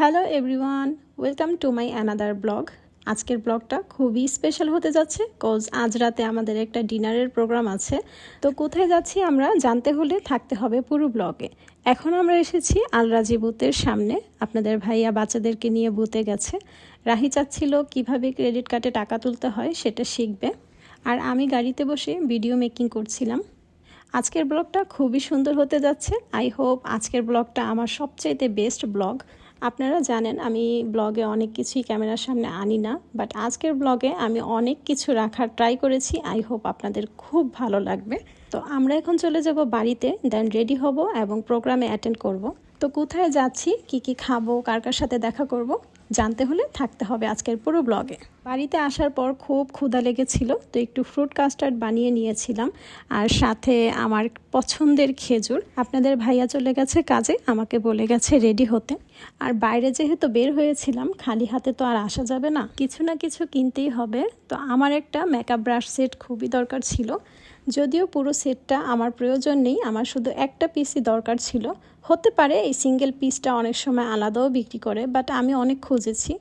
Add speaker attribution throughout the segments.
Speaker 1: Hello everyone, welcome to my another blog. আজকের ব্লগটা খুবই স্পেশাল হতে যাচ্ছে কজ আজ রাতে আমাদের একটা ডিনারের প্রোগ্রাম আছে। তো কোথায় যাচ্ছি আমরা জানতে হলে থাকতে হবে পুরো ব্লগে। এখন আমরা এসেছি আলরাজি বুথের সামনে। আপনাদের ভাইয়া বাচ্চাদেরকে নিয়ে বুথে গেছে। রাহি চাচ্ছিল কীভাবে ক্রেডিট কার্ডে টাকা তুলতে হয় সেটা শিখবে। আর আমি গাড়িতে বসে ভিডিও মেকিং করছিলাম। আজকের ব্লগটা খুবই সুন্দর হতে যাচ্ছে। আই হোপ আজকের ব্লগটা আমার সবচাইতে বেস্ট ব্লগ। আপনারা জানেন আমি ব্লগে অনেক কিছুই ক্যামেরার সামনে আনি না বাট আজকের ব্লগে আমি অনেক কিছু রাখার ট্রাই করেছি। আই হোপ আপনাদের খুব ভালো লাগবে। তো আমরা এখন চলে যাব বাড়িতে দেন রেডি হব এবং প্রোগ্রামে অ্যাটেন্ড করব। তো কোথায় যাচ্ছি, কি কি খাব, কার কার সাথে দেখা করব? জানতে হলে থাকতে হবে আজকের পুরো ব্লগে বাড়িতে আসার পর খুব ক্ষুধা লেগেছিল, তো একটু ফ্রুট কাস্টার্ড বানিয়ে নিয়েছিলাম। আর সাথে আমার পছন্দের খেজুর, আপনাদের ভাইয়া চলে গেছে কাজে, আমাকে বলে গেছে রেডি হতে। আর বাইরে যেহেতু বের হয়েছিলাম, খালি হাতে তো আর আসা যাবে না। কিছু না কিছু কিনতেই হবে, তো আমার একটা মেকআপ ব্রাশ সেট খুবই দরকার ছিল। যদিও পুরো সেটটা আমার প্রয়োজন নেই, আমার শুধু একটা পিসই দরকার ছিল। হতে পারে এই সিঙ্গেল পিসটা অনেক সময় আলাদাও বিক্রি করে বাট আমি অনেক খুঁজেছি।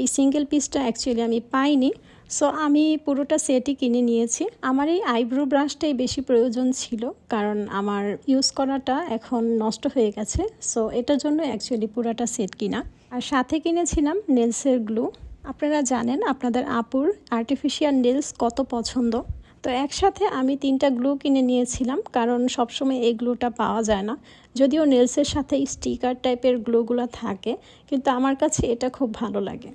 Speaker 1: এই সিঙ্গেল পিসটা অ্যাকচুয়ালি আমি পাইনি। সো আমি পুরোটা সেটই কিনে নিয়েছি। আমার এই আইব্রো ব্রাশটাই বেশি প্রয়োজন ছিল, কারণ আমার ইউজ করাটা এখন নষ্ট হয়ে গেছে। সো এটার জন্য অ্যাকচুয়ালি পুরোটা সেট কিনা। আর সাথে কিনেছিলাম নেলসের গ্লু আপনারা জানেন আপনাদের আপুর আর্টিফিশিয়াল নেলস কত পছন্দ। তো একসাথে আমি তিনটা গ্লু কিনে নিয়েছিলাম, কারণ সবসময় এই গ্লুটা পাওয়া যায় না। যদিও নেলসের সাথে স্টিকার টাইপের গ্লুগুলো থাকে, কিন্তু আমার কাছে এটা খুব ভালো লাগে।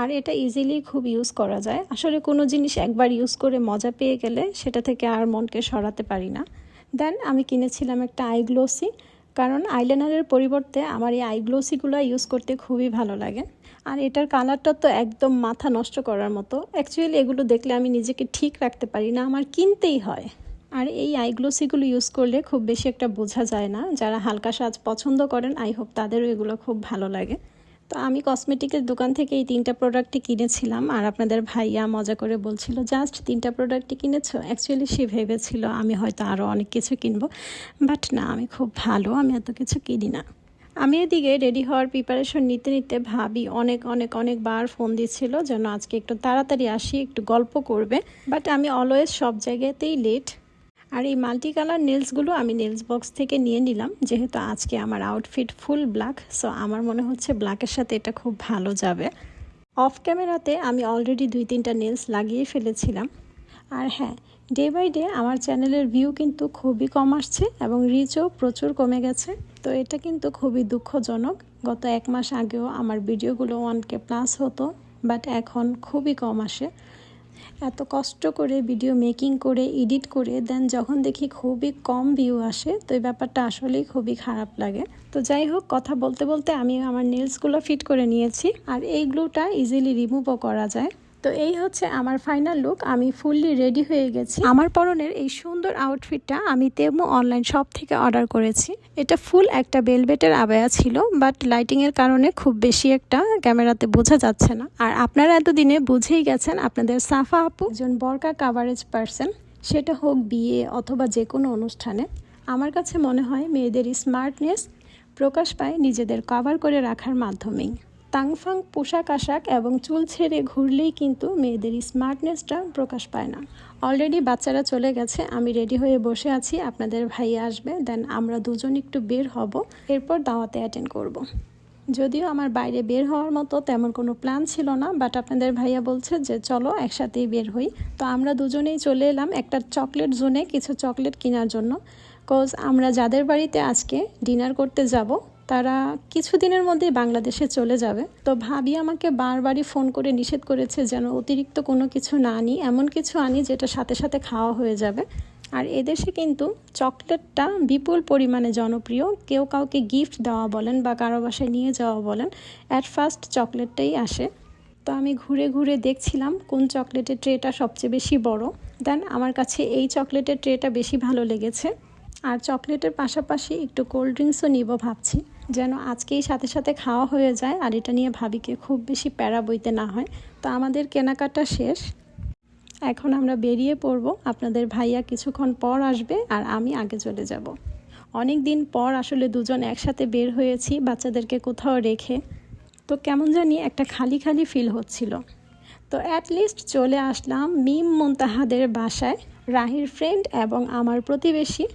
Speaker 1: আর এটা ইজিলি খুব ইউজ করা যায়। আসলে কোনো জিনিস একবার ইউজ করে মজা পেয়ে গেলে সেটা থেকে আর মনকে সরাতে পারি না। দেন আমি কিনেছিলাম একটা আই গ্লোসি কারণ আইলাইনারের পরিবর্তে আমার এই আইগ্লোসিগুলো ইউজ করতে খুবই ভালো লাগে। আর এটার কালারটা তো একদম মাথা নষ্ট করার মতো। অ্যাকচুয়ালি এগুলো দেখলে আমি নিজেকে ঠিক রাখতে পারি না, আমার কিনতেই হয়। আর এই আইগ্লোসিগুলো ইউজ করলে খুব বেশি একটা বোঝা যায় না। যারা হালকা সাজ পছন্দ করেন আই হোপ তাদেরও এগুলো খুব ভালো লাগে। তো আমি কসমেটিকের দোকান থেকে এই তিনটা প্রোডাক্টই কিনেছিলাম, আর আপনাদের ভাইয়া মজা করে বলছিল, জাস্ট তিনটা প্রোডাক্টই কিনেছো? অ্যাকচুয়ালি সে ভেবেছিল, আমি হয়তো আরও অনেক কিছু কিনবো। বাট না, আমি খুব ভালো, আমি এত কিছু কিনি না। আমি এদিকে রেডি হওয়ার প্রিপারেশন নিতে নিতে ভাবি, অনেক অনেক, অনেকবার ফোন দিচ্ছিল যেন আজকে একটু তাড়াতাড়ি আসি, একটু গল্প করবে। বাট আমি অলওয়েজ সব জায়গাতেই লেট আর এই মাল্টি কালার নেলসগুলো আমি নেলস বক্স থেকে নিয়ে নিলাম, যেহেতু আজকে আমার আউটফিট ফুল ব্ল্যাক সো আমার মনে হচ্ছে ব্ল্যাকের সাথে এটা খুব ভালো যাবে। অফ ক্যামেরাতে আমি অলরেডি দুই তিনটা নেলস লাগিয়ে ফেলেছিলাম। আর হ্যাঁ ডে বাই ডে আমার চ্যানেলের ভিউ কিন্তু খুবই কম আসছে এবং রিচও প্রচুর কমে গেছে। তো এটা কিন্তু খুবই দুঃখজনক। গত এক মাস আগেও আমার ভিডিওগুলো ওয়ান কে প্লাস হতো বাট এখন খুবই কম আসে। এত কষ্ট করে ভিডিও মেকিং করে এডিট করে দেন যখন দেখি খুবই কম ভিউ আসে, তো এই ব্যাপারটা আসলেই খুবই খারাপ লাগে। তো যাই হোক, কথা বলতে বলতে আমি আমার নেলসগুলো ফিট করে নিয়েছি, আর এই গ্লুটা ইজিলি রিমুভও করা যায়। তো এই হচ্ছে আমার ফাইনাল লুক আমি ফুললি রেডি হয়ে গেছি। আমার পরনের এই সুন্দর আউটফিটটা আমি তেমু অনলাইন শপ থেকে অর্ডার করেছি। এটা ফুল একটা বেলবেটের আবায়া ছিল বাট লাইটিংয়ের কারণে খুব বেশি একটা ক্যামেরাতে বোঝা যাচ্ছে না। আর আপনারা এতদিনে বুঝেই গেছেন আপনাদের সাফা আপু, একজন বরকা কাভারেজ পার্সন সেটা হোক বিয়ে অথবা যে কোনো অনুষ্ঠানে। আমার কাছে মনে হয় মেয়েদের স্মার্টনেস প্রকাশ পায় নিজেদের কভার করে রাখার মাধ্যমেই। তাংফাং পোশাক আশাক এবং চুল ছেড়ে ঘুরলেই কিন্তু মেয়েদের স্মার্টনেসটা প্রকাশ পায় না। অলরেডি বাচ্চারা চলে গেছে, আমি রেডি হয়ে বসে আছি, আপনাদের ভাই আসবে দেন আমরা দুজন একটু বের হব, এরপর দাওয়াতে অ্যাটেন্ড করব। যদিও আমার বাইরে বের হওয়ার মতো তেমন কোনো প্ল্যান ছিল না বাট আপনাদের ভাইয়া বলছে যে চলো একসাথেই বের হই। তো আমরা দুজনেই চলে এলাম একটা চকলেট জোনে কিছু চকলেট কেনার জন্য। কজ আমরা যাদের বাড়িতে আজকে ডিনার করতে যাব তারা কিছুদিনের মধ্যে বাংলাদেশে চলে যাবে। তো ভাবি আমাকে বারবারই ফোন করে নিষেধ করেছে যেন অতিরিক্ত কোনো কিছু না আনি, এমন কিছু আনি যেটা সাথে সাথে খাওয়া হয়ে যাবে। আর এদেশে কিন্তু চকলেটটা বিপুল পরিমাণে জনপ্রিয়। কেউ কাউকে গিফট দেওয়া বলেন বা কারও বাসায় নিয়ে যাওয়া বলেন অ্যাট ফার্স্ট চকলেটটাই আসে। তো আমি ঘুরে ঘুরে দেখছিলাম কোন চকলেটের ট্রেটা সবচেয়ে বেশি বড়। দেন আমার কাছে এই চকলেটের ট্রেটা বেশি ভালো লেগেছে। আর চকলেটের পাশাপাশি একটু কোল্ড ড্রিঙ্কসও নিব ভাবছি। যেন আজকেই সাথে সাথে খাওয়া হয়ে যায় আর এটা নিয়ে ভাবিকে খুব বেশি প্যারা বইতে না হয়। তো আমাদের কেনাকাটা শেষ। এখন আমরা বেরিয়ে পড়ব। আপনাদের ভাইয়া কিছুক্ষণ পর আসবে আর আমি আগে চলে যাব। অনেক দিন পর আসলে দুজন একসাথে বের হয়েছি বাচ্চাদেরকে কোথাও রেখে। তো কেমন জানি একটা খালি খালি ফিল হচ্ছিল। তো অ্যাটলিস্ট চলে আসলাম মিম মুনতাহাদের বাসায়, রাহির ফ্রেন্ড এবং আমার প্রতিবেশী।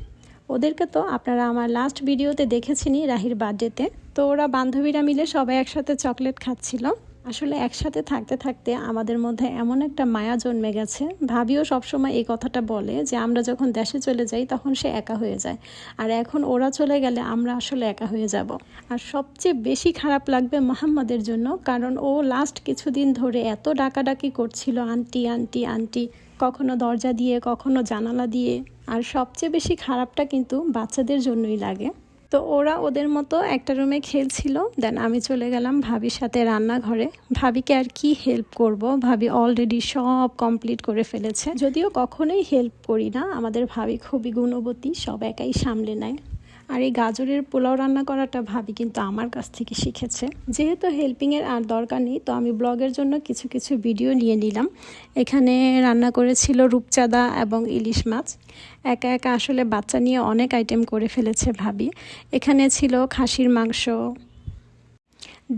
Speaker 1: ওদেরকে তো আপনারা আমার লাস্ট ভিডিওতে দেখেছেনই রাহির বার্থডেতে তো ওরা বান্ধবীরা মিলে সবাই একসাথে চকলেট খাচ্ছিল। আসলে একসাথে থাকতে থাকতে আমাদের মধ্যে এমন একটা মায়া জন্মে গেছে। ভাবিও সবসময় এই কথাটা বলে যে আমরা যখন দেশে চলে যাই তখন সে একা হয়ে যায়। আর এখন ওরা চলে গেলে আমরা আসলে একা হয়ে যাব। আর সবচেয়ে বেশি খারাপ লাগবে মোহাম্মদের জন্য, কারণ ও লাস্ট কিছুদিন ধরে এত ডাকাডাকি করছিল আন্টি আন্টি আন্টি। কখনো দরজা দিয়ে, কখনো জানালা দিয়ে। আর সবচেয়ে বেশি খারাপটা কিন্তু বাচ্চাদের জন্যই লাগে। তো ওরা ওদের মতো একটা রুমে খেলছিল, দেন আমি চলে গেলাম ভাবির সাথে রান্নাঘরে। ভাবিকে আর কি হেল্প করব? ভাবি অলরেডি সব কমপ্লিট করে ফেলেছে। যদিও কখনোই হেল্প করি না, আমাদের ভাবি খুবই গুণবতী, সব একাই সামলে নেয়। আর এই গাজরের পোলাও রান্না করাটা ভাবি কিন্তু আমার কাছ থেকে শিখেছে। যেহেতু হেল্পিংয়ের আর দরকার নেই, তো আমি ব্লগের জন্য কিছু কিছু ভিডিও নিয়ে নিলাম। এখানে রান্না করেছিল রূপচাঁদা এবং ইলিশ মাছ। একা একা আসলে বাচ্চা নিয়ে অনেক আইটেম করে ফেলেছে ভাবি। এখানে ছিল খাসির মাংস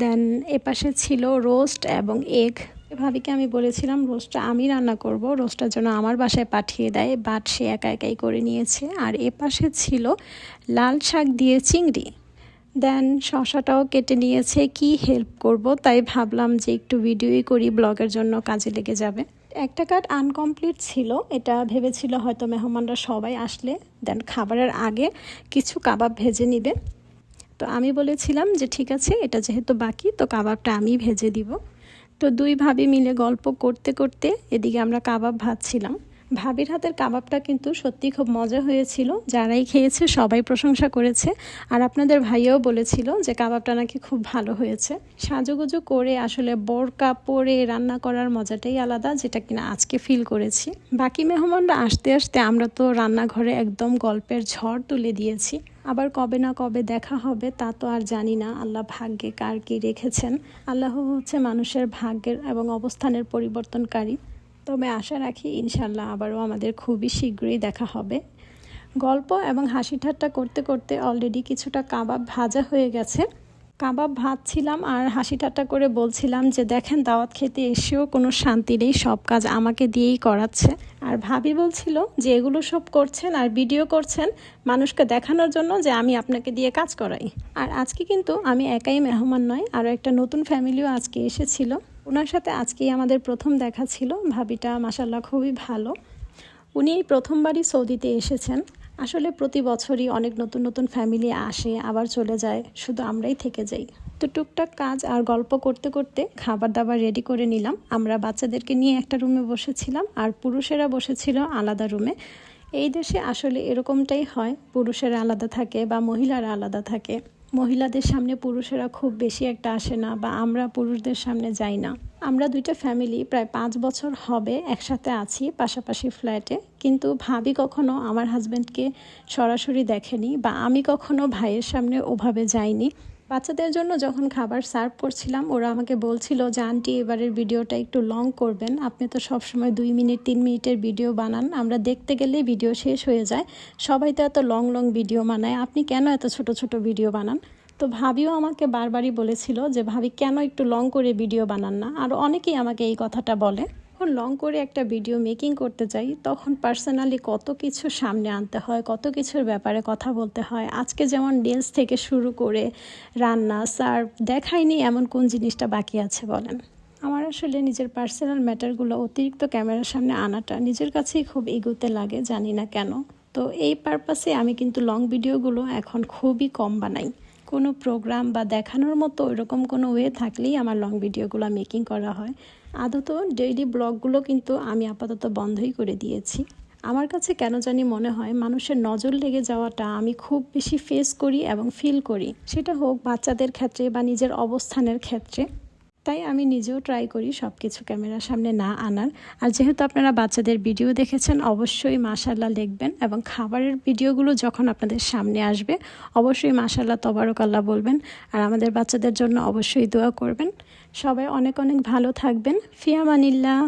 Speaker 1: দেন এপাশে ছিল রোস্ট এবং এগ ভাবিকে আমি বলেছিলাম রোস্টটা আমি রান্না করব রোস্টটার জন্য আমার বাসায় পাঠিয়ে দেয়। বাট সে একা একাই করে নিয়েছে। আর এপাশে ছিল লাল শাক দিয়ে চিংড়ি। দেন শশাটাও কেটে নিয়েছে, কি হেল্প করব? তাই ভাবলাম যে একটু ভিডিওই করি, ব্লগের জন্য কাজে লেগে যাবে। একটা কাট আনকমপ্লিট ছিল, এটা ভেবেছিল হয়তো মেহমানরা সবাই আসলে। দেন খাবারের আগে কিছু কাবাব ভেজে নিবে। তো আমি বলেছিলাম যে, ঠিক আছে, এটা যেহেতু বাকি, তো কাবাবটা আমি ভেজে দিব। তো দুই ভাবি মিলে গল্প করতে করতে এদিকে আমরা কাবাব ভাজছিলাম। ভাবির হাতের কাবাবটা কিন্তু সত্যি খুব মজা হয়েছিল। যারাই খেয়েছে সবাই প্রশংসা করেছে। আর আপনাদের ভাইও বলেছিল যে কাবাবটা নাকি খুব ভালো হয়েছে। সাজুগুজু করে আসলে বোরকা পরে রান্না করার মজাটাই আলাদা, যেটা কিনা আজকে ফিল করেছি। বাকি মেহমানরা আসতে আসতে আমরা তো রান্নাঘরে একদম গল্পের ঝড় তুলে দিয়েছি। আবার কবে না কবে দেখা হবে তা তো আর জানি না। আল্লাহ ভাগ্যে কার কি রেখেছেন। আল্লাহ হচ্ছে মানুষের ভাগ্যের এবং অবস্থানের পরিবর্তনকারী। তবে আশা রাখি ইনশাল্লাহ আবারও আমাদের খুবই শীঘ্রই দেখা হবে। গল্প এবং হাসি ঠাট্টা করতে করতে অলরেডি কিছুটা কাবাব ভাজা হয়ে গেছে। কাবাব ভাজছিলাম আর হাসি ঠাট্টা করে বলছিলাম যে, দেখেন দাওয়াত খেতে এসেও কোনো শান্তি নেই, সব কাজ আমাকে দিয়েই করাচ্ছে। আর ভাবি বলছিল যে, এগুলো সব করছেন আর ভিডিও করছেন, মানুষকে দেখানোর জন্য যে আমি আপনাকে দিয়ে কাজ করাই। আর আজকে কিন্তু আমি একাই মেহমান নয় আরও একটা নতুন ফ্যামিলিও আজকে এসেছিল। ওনার সাথে আজকেই আমাদের প্রথম দেখা ছিল। ভাবিটা মাসাল্লাহ খুবই ভালো। উনি প্রথমবারই সৌদিতে এসেছেন। আসলে প্রতি বছরই অনেক নতুন নতুন ফ্যামিলি আসে, আবার চলে যায়। শুধু আমরাই থেকে যাই। তো টুকটাক কাজ আর গল্প করতে করতে খাবার দাবার রেডি করে নিলাম। আমরা বাচ্চাদেরকে নিয়ে একটা রুমে বসেছিলাম আর পুরুষেরা বসেছিল আলাদা রুমে এই দেশে আসলে এরকমটাই হয়। পুরুষেরা আলাদা থাকে বা মহিলারা আলাদা থাকে। মহিলাদের সামনে পুরুষেরা খুব বেশি একটা আসে না বা আমরা পুরুষদের সামনে যাই না। আমরা দুইটা ফ্যামিলি প্রায় পাঁচ বছর হবে একসাথে আছি পাশাপাশি ফ্ল্যাটে কিন্তু ভাবি কখনো আমার হাজব্যান্ডকে সরাসরি দেখেনি বা আমি কখনো ভাইয়ের সামনে ওভাবে যাইনি। বাচ্চাদের জন্য যখন খাবার সার্ভ করছিলাম, ওরা আমাকে বলছিল যে, আন্টি, এবারের ভিডিওটা একটু লং করবেন। আপনি তো সবসময় দুই মিনিট, তিন মিনিটের ভিডিও বানান। আমরা দেখতে গেলেই ভিডিও শেষ হয়ে যায়। সবাই তো এত লং লং ভিডিও বানায়। আপনি কেন এত ছোট ছোট ভিডিও বানান? তো ভাবিও আমাকে বারবারই বলেছিল যে, ভাবি, কেন একটু লং করে ভিডিও বানান না? আর অনেকেই আমাকে এই কথাটা বলে। যখন লং করে একটা ভিডিও মেকিং করতে যাই, তখন পার্সোনালি কত কিছু সামনে আনতে হয়, কত কিছুর ব্যাপারে কথা বলতে হয়। আজকে যেমন ডিলস থেকে শুরু করে রান্না সার্ভ দেখায়নি এমন কোন জিনিসটা বাকি আছে বলেন? আমার আসলে নিজের পার্সোনাল ম্যাটারগুলো অতিরিক্ত ক্যামেরার সামনে আনাটা নিজের কাছেই খুব এগুতে লাগে, জানি না কেন। তো এই পারপাসে আমি কিন্তু লং ভিডিওগুলো এখন খুবই কম বানাই। কোনো প্রোগ্রাম বা দেখানোর মতো ওইরকম কোনো ওয়ে থাকলেই আমার লং ভিডিওগুলো মেকিং করা হয়। আদত ডেইলি ব্লগগুলো কিন্তু আমি আপাতত বন্ধই করে দিয়েছি। আমার কাছে কেন জানি মনে হয় মানুষের নজর লেগে যাওয়াটা আমি খুব বেশি ফেস করি এবং ফিল করি। সেটা হোক বাচ্চাদের ক্ষেত্রে বা নিজের অবস্থানের ক্ষেত্রে। তাই আমি নিজেও ট্রাই করি সব কিছু ক্যামেরার সামনে না আনার। আর যেহেতু আপনারা বাচ্চাদের ভিডিও দেখেছেন, অবশ্যই মাশাল্লাহ লিখবেন এবং খাবারের ভিডিওগুলো যখন আপনাদের সামনে আসবে, অবশ্যই মাশাল্লাহ তবারকাল্লাহ বলবেন। আর আমাদের বাচ্চাদের জন্য অবশ্যই দোয়া করবেন। সবাই অনেক অনেক ভালো থাকবেন। ফিয়ামানিল্লাহ